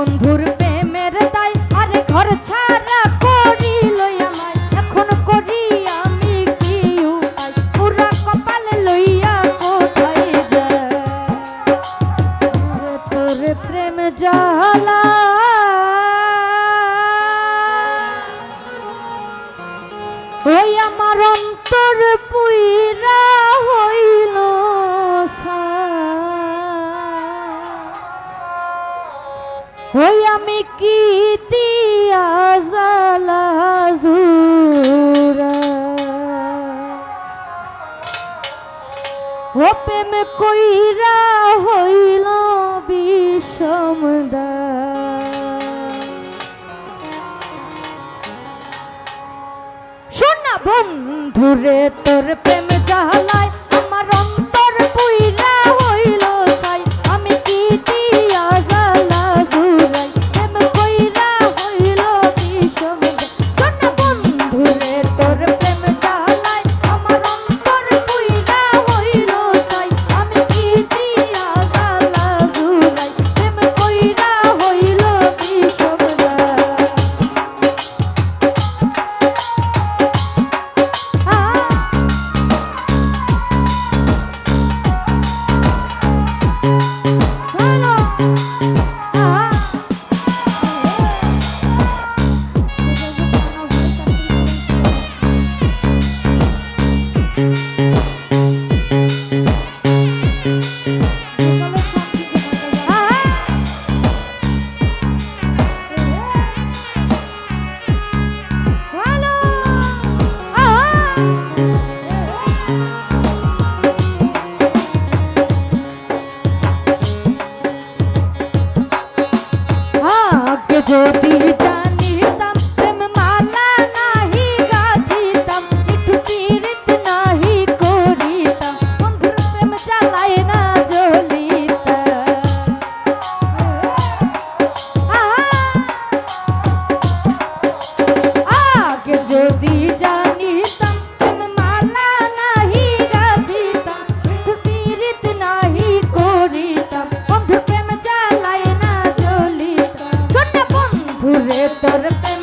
বন্ধুর প্রেমের তাই আরে ঘর ছাড়া করিল এখন করি আমি কি পুরা কপাল লইয়া কোথায় যায়? তোর প্রেম জালা ওই আমার অন্তর পুইরা প্রেম কইরা হইল বিষমদা। শোনা বন্ধুরে তোর প্রেম জাহাল তোর তোর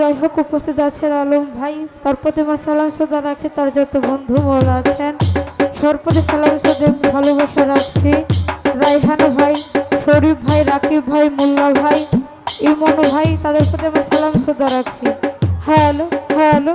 যাই হোক উপস্থিত আছেন আলম ভাই তার আমার সালাম শ্রদ্ধা রাখছে তার যত বন্ধু বল আছেন। সর্বদে সালাম শ্রদ্ধা ভালোবাসা রাখছি। রাইহানা ভাই, শরীফ ভাই, রাকিব ভাই, মোল্লা ভাই, ইমন ভাই, তাদের প্রতি আমার সালাম শ্রদ্ধা রাখছি। Hello hello